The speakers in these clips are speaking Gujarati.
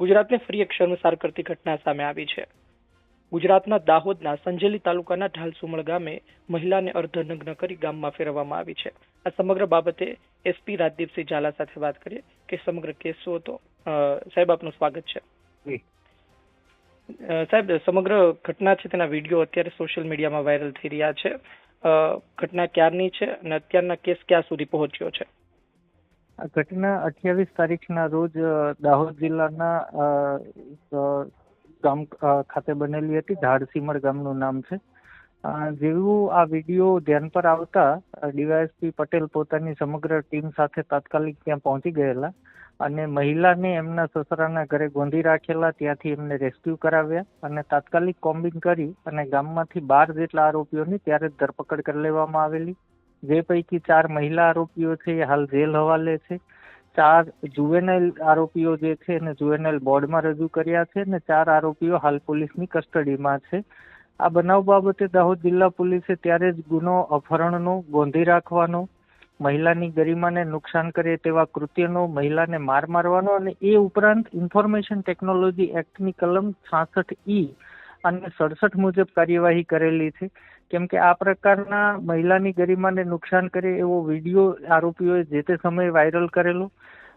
ગુજરાતને ફરી એક શર્મસાર કરતી ઘટના સામે આવી છે. ગુજરાતના દાહોદના સંજેલી તાલુકાના ઢાલસુમળ ગામે મહિલાને અર્ધનગ્ન કરી ગામમાં ફેરવવામાં આવી છે. આ સમગ્ર બાબતે એસપી રાજદીપસિંહ ઝાલા સાથે વાત કરીએ કે સમગ્ર કેસ શું હતો સાહેબ આપનું સ્વાગત છે. સાહેબ સમગ્ર ઘટના છે તેના વીડિયો અત્યારે સોશિયલ મીડિયામાં વાયરલ થઈ રહ્યા છે. ઘટના ક્યારની છે અને અત્યારના કેસ ક્યાં સુધી પહોંચ્યો છે? આ ઘટના અઠ્યાવીસ તારીખના રોજ દાહોદ જિલ્લાના ગામ ખાતે બનેલી હતી. ધાડસીમર ગામનું નામ છે. જેવું આ વીડિયો ધ્યાન પર આવતા ડીવાયએસપી પટેલ પોતાની સમગ્ર ટીમ સાથે તાત્કાલિક ત્યાં પહોંચી ગયેલા અને મહિલાને એમના સસરાના ઘરે ગોંધી રાખેલા, ત્યાંથી એમને રેસ્ક્યુ કરાવ્યા અને તાત્કાલિક કોમ્બિંગ કરી અને ગામમાંથી બાર જેટલા આરોપીઓની ત્યારે ધરપકડ કરી લેવામાં આવેલી. જે પૈકી ચાર મહિલા આરોપીઓ છે એ હાલ જેલ હવાલે છે. ચાર જુવેનાઇલ આરોપીઓ જે છે એને જુવેનાઇલ બોર્ડમાં રજૂ કર્યા છે અને ચાર આરોપીઓ હાલ પોલીસની કસ્ટડીમાં છે. આ બનાવ બાબતે દાહોદ જિલ્લા પોલીસે ત્યારે જ ગુનો અપહરણનો ગોંધી રાખવાનો, મહિલાની ગરિમાને નુકસાન કરે તેવા કૃત્યનો મહિલાને માર મારવાનો અને એ ઉપરાંત ઇન્ફોર્મેશન ટેકનોલોજી એક્ટની કલમ છાસઠ ઈ અને સડસઠ મુજબ કાર્યવાહી કરેલી છે. કેમ કે આ પ્રકારના મહિલાની ગરિમાને નુકસાન કરે એવો વીડિયો આરોપીઓએ જે તે સમયે વાયરલ કરેલો.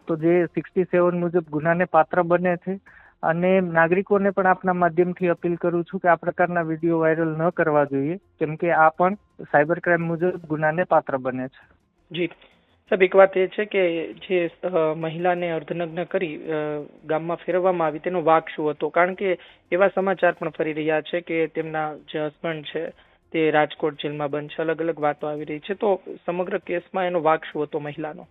તો જે સિક્સટી સેવન મુજબ ગુનાને પાત્ર બને છે. અને નાગરિકોને પણ આપના માધ્યમથી અપીલ કરું છું કે આ પ્રકારના વીડિયો વાયરલ ન કરવા જોઈએ. કેમ કે આ પણ સાયબર ક્રાઇમ મુજબ ગુનાને પાત્ર બને છે. જી. સાહેબ, એક વાત એ છે કે જે મહિલાને અર્ધનગ્ન કરી ગામમાં ફેરવવામાં આવી તેનો વાક શું હતો? કારણ કે એવા સમાચાર પણ ફરી રહ્યા છે કે તેમના જે હસબન્ડ છે તે રાજકોટ જેલમાં બંધ છે. અલગ અલગ વાતો આવી રહી છે. તો સમગ્ર કેસમાં એનો વાક શું હતો મહિલાનો?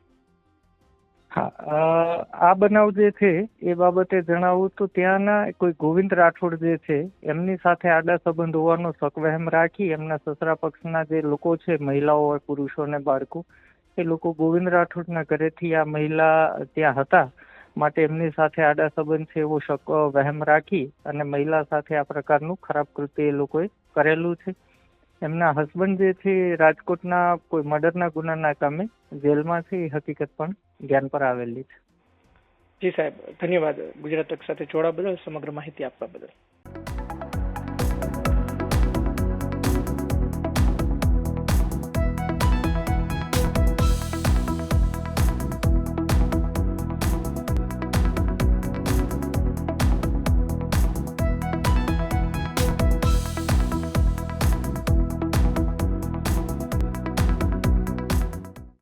હા આ બનાવ જે છે, એ બાબતે જણાવું તો ત્યાંના કોઈ ગોવિંદ રાઠોડ જે છે, એમની સાથે આડા સંબંધ હોવાનો શકવહેમ રાખી એમના સસરા પક્ષના જે લોકો છે, મહિલાઓ હોય પુરુષો ને બાળકો, એ લોકો ગોવિંદ રાઠોડના ઘરેથી આ મહિલા ત્યાં હતા માટે એમની સાથે આડા સંબંધ છે એવો શક વહેમ રાખી અને મહિલા સાથે આ પ્રકારનું ખરાબ કૃત્ય એ લોકોએ કરેલું છે. એમના હસબન્ડ જે છે રાજકોટના કોઈ મર્ડરના ગુનાના કામે જેલમાં છે એ હકીકત પણ ધ્યાન પર આવેલી છે. જી સાહેબ, ધન્યવાદ. ગુજરાત તક સાથે જોડા બદલ, સમગ્ર માહિતી આપવા બદલ.